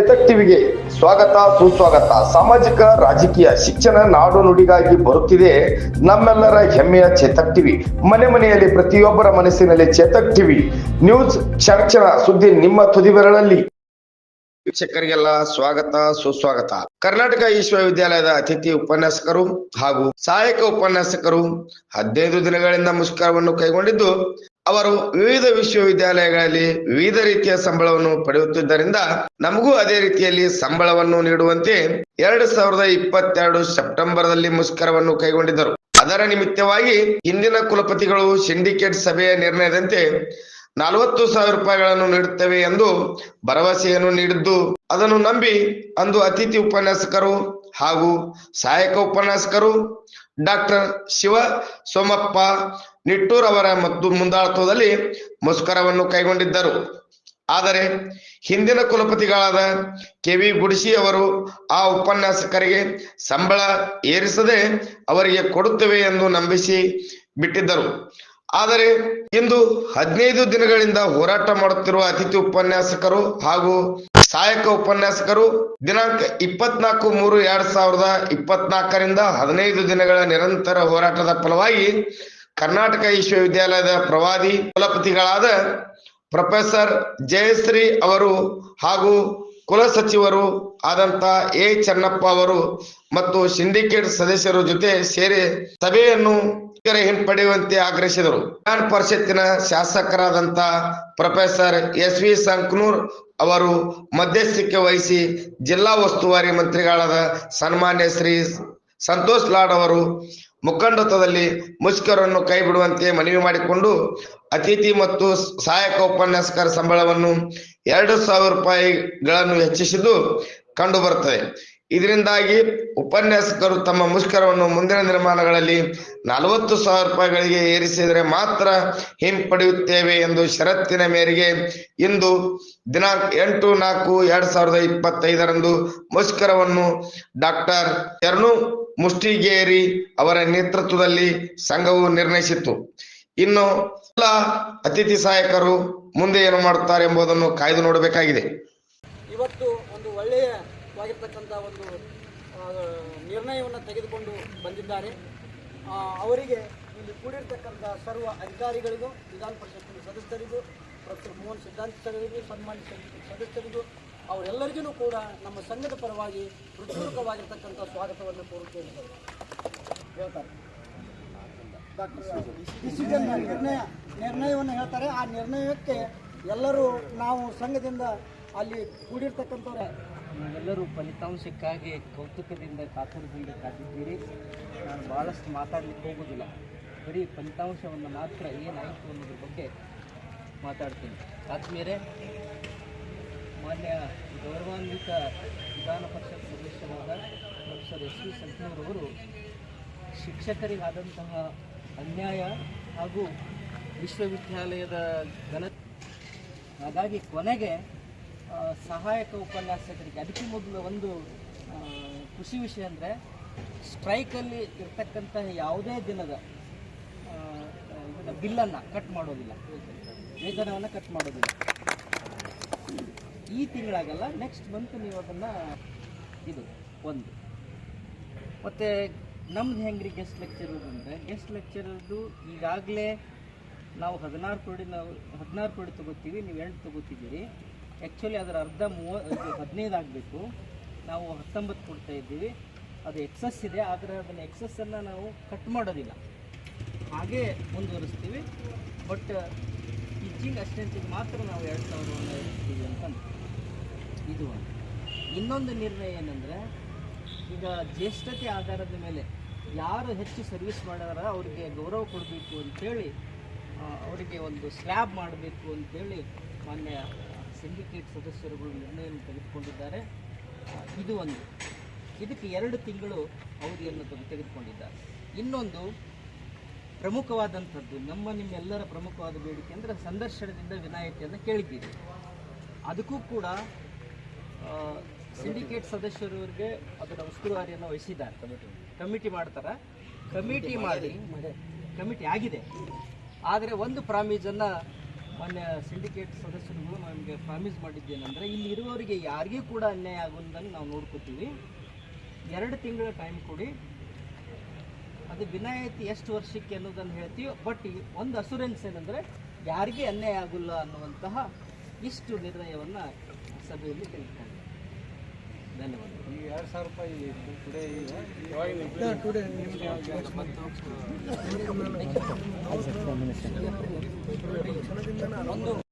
ಟಿವಿಗೆ ಸ್ವಾಗತ, ಸುಸ್ವಾಗತ. ಸಾಮಾಜಿಕ, ರಾಜಕೀಯ, ಶಿಕ್ಷಣ ನಾಡು ನುಡಿಗಾಗಿ ಬರುತ್ತಿದೆ ನಮ್ಮೆಲ್ಲರ ಹೆಮ್ಮೆಯ ಚೇತಕ್ ಟಿವಿ. ಮನೆ ಮನೆಯಲ್ಲಿ, ಪ್ರತಿಯೊಬ್ಬರ ಮನಸ್ಸಿನಲ್ಲಿ ಚೇತಕ್ ಟಿವಿ ನ್ಯೂಸ್ ಕ್ಷಣ ಸುದ್ದಿ ನಿಮ್ಮ ತುದಿಬೆರಳಲ್ಲಿ ವೀಕ್ಷಕರಿಗೆಲ್ಲ ಸ್ವಾಗತ, ಸುಸ್ವಾಗತ. ಕರ್ನಾಟಕ ವಿಶ್ವವಿದ್ಯಾಲಯದ ಅತಿಥಿ ಉಪನ್ಯಾಸಕರು ಹಾಗೂ ಸಹಾಯಕ ಉಪನ್ಯಾಸಕರು ಹದಿನೈದು ದಿನಗಳಿಂದ ಮುಷ್ಕರವನ್ನು ಕೈಗೊಂಡಿದ್ದು ಅವರು ವಿವಿಧ ವಿಶ್ವವಿದ್ಯಾಲಯಗಳಲ್ಲಿ ವಿವಿಧ ರೀತಿಯ ಸಂಬಳವನ್ನು ಪಡೆಯುತ್ತಿದ್ದರಿಂದ ನಮಗೂ ಅದೇ ರೀತಿಯಲ್ಲಿ ಸಂಬಳವನ್ನು ನೀಡುವಂತೆ ಎರಡು ಸಾವಿರದ ಇಪ್ಪತ್ತೆರಡು ಸೆಪ್ಟೆಂಬರ್ದಲ್ಲಿ ಮುಷ್ಕರವನ್ನು ಕೈಗೊಂಡಿದ್ದರು. ಅದರ ನಿಮಿತ್ತವಾಗಿ ಹಿಂದಿನ ಕುಲಪತಿಗಳು ಸಿಂಡಿಕೇಟ್ ಸಭೆಯ ನಿರ್ಣಯದಂತೆ ನಲವತ್ತು ಸಾವಿರ ರೂಪಾಯಿಗಳನ್ನು ನೀಡುತ್ತೇವೆ ಎಂದು ಭರವಸೆಯನ್ನು ನೀಡಿದ್ದು, ಅದನ್ನು ನಂಬಿ ಅಂದು ಅತಿಥಿ ಉಪನ್ಯಾಸಕರು ಹಾಗೂ ಸಹಾಯಕ ಉಪನ್ಯಾಸಕರು ಡಾಕ್ಟರ್ ಶಿವ ಸೋಮಪ್ಪ ನಿಟ್ಟೂರ್ ಅವರ ಮತ್ತು ಮುಂದಾಳತ್ವದಲ್ಲಿ ಮುಷ್ಕರವನ್ನು ಕೈಗೊಂಡಿದ್ದರು. ಆದರೆ ಹಿಂದಿನ ಕುಲಪತಿಗಳಾದ ಕೆ ವಿ ಗುಡಿಸಿ ಅವರು ಆ ಉಪನ್ಯಾಸಕರಿಗೆ ಸಂಬಳ ಏರಿಸದೆ ಅವರಿಗೆ ಕೊಡುತ್ತೇವೆ ಎಂದು ನಂಬಿಸಿ ಬಿಟ್ಟಿದ್ದರು. ಆದರೆ ಇಂದು ಹದಿನೈದು ದಿನಗಳಿಂದ ಹೋರಾಟ ಮಾಡುತ್ತಿರುವ ಅತಿಥಿ ಉಪನ್ಯಾಸಕರು ಹಾಗೂ ಸಹಾಯಕ ಉಪನ್ಯಾಸಕರು, ದಿನಾಂಕ ಇಪ್ಪತ್ನಾಲ್ಕು ಮೂರು ಎರಡ್ ಸಾವಿರದ ಇಪ್ಪತ್ನಾಲ್ಕರಿಂದ ಹದಿನೈದು ದಿನಗಳ ನಿರಂತರ ಹೋರಾಟದ ಫಲವಾಗಿ ಕರ್ನಾಟಕ ವಿಶ್ವವಿದ್ಯಾಲಯದ ಪ್ರವಾದಿ ಕುಲಪತಿಗಳಾದ ಪ್ರೊಫೆಸರ್ ಜಯಶ್ರೀ ಅವರು ಹಾಗೂ ಕುಲಸಚಿವರು ಆದಂತ ಎ ಚನ್ನಪ್ಪ ಅವರು ಮತ್ತು ಸಿಂಡಿಕೇಟ್ ಸದಸ್ಯರ ಜೊತೆ ಸೇರಿ ಸಭೆಯನ್ನು ಕರೆ ಹಿಂಪಡೆಯುವಂತೆ ಆಗ್ರಹಿಸಿದರು. ವಿಧಾನ ಪರಿಷತ್ತಿನ ಶಾಸಕರಾದಂತ ಪ್ರೊಫೆಸರ್ ಎಸ್ ವಿ ಸಂಕನೂರ್ ಅವರು ಮಧ್ಯಸ್ಥಿಕೆ ವಹಿಸಿ ಜಿಲ್ಲಾ ಉಸ್ತುವಾರಿ ಮಂತ್ರಿಗಳಾದ ಸನ್ಮಾನ್ಯ ಶ್ರೀ ಸಂತೋಷ್ ಲಾಡ್ ಅವರು ಮುಖಂಡತ್ವದಲ್ಲಿ ಮುಷ್ಕರನ್ನು ಕೈ ಬಿಡುವಂತೆ ಮನವಿ ಮಾಡಿಕೊಂಡು ಅತಿಥಿ ಮತ್ತು ಸಹಾಯಕ ಉಪನ್ಯಾಸಕರ ಸಂಬಳವನ್ನು ಎರಡು ಸಾವಿರ ರೂಪಾಯಿಗಳನ್ನು ಹೆಚ್ಚಿಸಿದ್ದು ಕಂಡು ಬರುತ್ತದೆ. ಇದರಿಂದಾಗಿ ಉಪನ್ಯಾಸಕರು ತಮ್ಮ ಮುಷ್ಕರವನ್ನು ಮುಂದಿನ ನಿರ್ಮಾಣಗಳಲ್ಲಿ ನಲವತ್ತು ಸಾವಿರ ರೂಪಾಯಿಗಳಿಗೆ ಏರಿಸಿದರೆ ಮಾತ್ರ ಹಿಂಪಡೆಯುತ್ತೇವೆ ಎಂದು ಷರತ್ತಿನ ಮೇರೆಗೆ ಇಂದು ದಿನಾಂಕ ಎಂಟು ನಾಲ್ಕು ಎರಡ್ ಸಾವಿರದ ಇಪ್ಪತ್ತೈದರಂದು ಮುಷ್ಕರವನ್ನು ಡಾಕ್ಟರ್ ಶರಣು ಮುಷ್ಟಿಗೇರಿ ಅವರ ನೇತೃತ್ವದಲ್ಲಿ ಸಂಘವು ನಿರ್ಣಯಿಸಿತ್ತು. ಇನ್ನು ಎಲ್ಲ ಅತಿಥಿ ಸಹಾಯಕರು ಮುಂದೆ ಏನು ಮಾಡುತ್ತಾರೆ ಎಂಬುದನ್ನು ಕಾಯ್ದು ನೋಡಬೇಕಾಗಿದೆ. ಇವತ್ತು ಒಂದು ಒಳ್ಳೆಯವಾಗಿರ್ತಕ್ಕಂಥ ಒಂದು ನಿರ್ಣಯವನ್ನು ತೆಗೆದುಕೊಂಡು ಬಂದಿದ್ದಾರೆ. ಅವರಿಗೆ ಇಲ್ಲಿ ಕೂಡಿರ್ತಕ್ಕಂಥ ಸರ್ವ ಅಧಿಕಾರಿಗಳಿಗೂ ವಿಧಾನ ಪರಿಷತ್ತಿನ ಸದಸ್ಯರಿಗೂ, ಪ್ರೊಫೆಸರ್ ಮೋಹನ್ ಸಿದ್ಧಾಂತರಿಗೂ ಸನ್ಮಾನಿಸಿದ ಸದಸ್ಯರಿಗೂ ಅವರೆಲ್ಲರಿಗೂ ಕೂಡ ನಮ್ಮ ಸಂಘದ ಪರವಾಗಿ ಹೃತ್ಪೂರ್ವಕವಾಗಿರ್ತಕ್ಕಂಥ ಸ್ವಾಗತವನ್ನು ಕೋರುತ್ತೇನೆ. ಹೇಳ್ತಾರೆ. ಡಾಕ್ಟರ್ ಡಿಸಿಷನ್ ನಿರ್ಣಯ ನಿರ್ಣಯವನ್ನು ಹೇಳ್ತಾರೆ. ಆ ನಿರ್ಣಯಕ್ಕೆ ಎಲ್ಲರೂ ನಾವು ಸಂಘದಿಂದ ಅಲ್ಲಿ ಕೂಡಿರ್ತಕ್ಕಂಥವ್ರೆ. ಎಲ್ಲರೂ ಫಲಿತಾಂಶಕ್ಕಾಗಿ ಕೌತುಕದಿಂದ ಕಾತುರದಿಂದ ಕಾದಿದ್ದೀರಿ. ನಾನು ಭಾಳಷ್ಟು ಮಾತಾಡಲಿಕ್ಕೆ ಹೋಗೋದಿಲ್ಲ. ಬರೀ ಫಲಿತಾಂಶವನ್ನು ಮಾತ್ರ ಏನಾಯಿತು ಅನ್ನೋದ್ರ ಬಗ್ಗೆ ಮಾತಾಡ್ತೀನಿ. ಆದ್ಮೇಲೆ ಮಾನ್ಯ ಗೌರವಾನ್ವಿತ ವಿಧಾನ ಪರಿಷತ್ ಸದಸ್ಯರಾದ ಪ್ರೊಫೆಸರ್ ಎಸ್ ವಿ ಸಂಕನೂರವರು ಶಿಕ್ಷಕರಿಗಾದಂತಹ ಅನ್ಯಾಯ ಹಾಗೂ ವಿಶ್ವವಿದ್ಯಾಲಯದ ಘನ ಹಾಗಾಗಿ ಕೊನೆಗೆ ಸಹಾಯಕ ಉಪನ್ಯಾಸಕರಿಗೆ, ಅದಕ್ಕೆ ಮೊದಲು ಒಂದು ಖುಷಿ ವಿಷಯ ಅಂದರೆ ಸ್ಟ್ರೈಕಲ್ಲಿ ಇರ್ತಕ್ಕಂತಹ ಯಾವುದೇ ದಿನದ ಬಿಲ್ಲನ್ನು ಕಟ್ ಮಾಡೋದಿಲ್ಲ. ವೇತನವನ್ನು ಕಟ್ ಮಾಡೋದಿಲ್ಲ. ಈ ತಿಂಗಳಾಗಲ್ಲ ನೆಕ್ಸ್ಟ್ ಮಂತ್ ನೀವು ಅದನ್ನು ಇದು, ಒಂದು. ಮತ್ತು ನಮ್ದು ಹೆಂಗ್ರಿ ಗೆಸ್ಟ್ ಲೆಕ್ಚರರ್ ಅಂದರೆ ಗೆಸ್ಟ್ ಲೆಕ್ಚರರ್ದು ಈಗಾಗಲೇ ನಾವು ಹದಿನಾರು ಕೋಡಿ ನಾವು ಹದಿನಾರು ಕೋಡಿ ತೊಗೋತೀವಿ, ನೀವು ಎಂಟು ತೊಗೋತಿದ್ದೀರಿ. ಆ್ಯಕ್ಚುಲಿ ಅದರ ಅರ್ಧ ಮೂವ, ಇದು ಹದಿನೈದು ಆಗಬೇಕು. ನಾವು ಹತ್ತೊಂಬತ್ತು ಕೊಡ್ತಾ ಇದ್ದೀವಿ. ಅದು ಎಕ್ಸಸ್ ಇದೆ, ಆದರೆ ಅದನ್ನು ಎಕ್ಸಸ್ಸನ್ನು ನಾವು ಕಟ್ ಮಾಡೋದಿಲ್ಲ. ಹಾಗೇ ಮುಂದುವರಿಸ್ತೀವಿ. ಬಟ್ ಟೀಚಿಂಗ್ ಅಸ್ಟೆಂಟಿಗೆ ಮಾತ್ರ ನಾವು ಎರಡು ಸಾವಿರವನ್ನು ಇರಿಸ್ತೀವಿ ಅಂತ ಇದು ಒಂದು. ಇನ್ನೊಂದು ನಿರ್ಣಯ ಏನಂದರೆ, ಈಗ ಜ್ಯೇಷ್ಠತೆ ಆಧಾರದ ಮೇಲೆ ಯಾರು ಹೆಚ್ಚು ಸರ್ವಿಸ್ ಮಾಡ್ಯಾರ ಅವರಿಗೆ ಗೌರವ ಕೊಡಬೇಕು ಅಂತೇಳಿ ಅವರಿಗೆ ಒಂದು ಸ್ಲ್ಯಾಬ್ ಮಾಡಬೇಕು ಅಂತೇಳಿ ಮಾನ್ಯ ಸಿಂಡಿಕೇಟ್ ಸದಸ್ಯರುಗಳು ನಿರ್ಣಯವನ್ನು ತೆಗೆದುಕೊಂಡಿದ್ದಾರೆ. ಇದು ಒಂದು. ಇದಕ್ಕೆ ಎರಡು ತಿಂಗಳು ಅವಧಿಯನ್ನು ತೆಗೆ- ತೆಗೆದುಕೊಂಡಿದ್ದಾರೆ. ಇನ್ನೊಂದು ಪ್ರಮುಖವಾದಂಥದ್ದು, ನಮ್ಮ ನಿಮ್ಮೆಲ್ಲರ ಪ್ರಮುಖವಾದ ಬೇಡಿಕೆ ಅಂದರೆ ಸಂದರ್ಶನದಿಂದ ವಿನಾಯಿತಿಯನ್ನು ಕೇಳಿದ್ದೀವಿ. ಅದಕ್ಕೂ ಕೂಡ ಸಿಂಡಿಕೇಟ್ ಸದಸ್ಯರವರಿಗೆ ಅದರ ಉಸ್ತುವಾರಿಯನ್ನು ವಹಿಸಿದ್ದಾರೆ. ಕಮಿಟಿ ಕಮಿಟಿ ಮಾಡ್ತಾರೆ? ಕಮಿಟಿ ಮಾಡಿ, ಕಮಿಟಿ ಆಗಿದೆ. ಆದರೆ ಒಂದು ಪ್ರಾಮಿಸನ್ನು ಮಾನ್ಯ ಸಿಂಡಿಕೇಟ್ ಸದಸ್ಯರುಗಳು ನಮಗೆ ಪ್ರಾಮಿಸ್ ಮಾಡಿದ್ದೇನೆಂದರೆ, ಇಲ್ಲಿ ಇರುವವರಿಗೆ ಯಾರಿಗೂ ಕೂಡ ಅನ್ಯಾಯ ಆಗುವುದನ್ನು ನಾವು ನೋಡ್ಕೋತೀವಿ. ಎರಡು ತಿಂಗಳ ಟೈಮ್ ಕೊಡಿ. ಅದು ವಿನಾಯಿತಿ ಎಷ್ಟು ವರ್ಷಕ್ಕೆ ಅನ್ನೋದನ್ನು ಹೇಳ್ತೀವಿ ಬಟ್ ಒಂದು ಅಸುರೆನ್ಸ್ ಏನಂದರೆ ಯಾರಿಗೆ ಅನ್ಯಾಯ ಆಗಲ್ಲ ಅನ್ನುವಂತಹ ಇಷ್ಟು ನಿರ್ಣಯವನ್ನು ಸಭೆಯಲ್ಲಿ ತೆಗೆದುಕೊಂಡು ಧನ್ಯವಾದ ಈ ಎರಡು ಸಾವಿರ ರೂಪಾಯಿ ಟುಡೇ ಒಂದು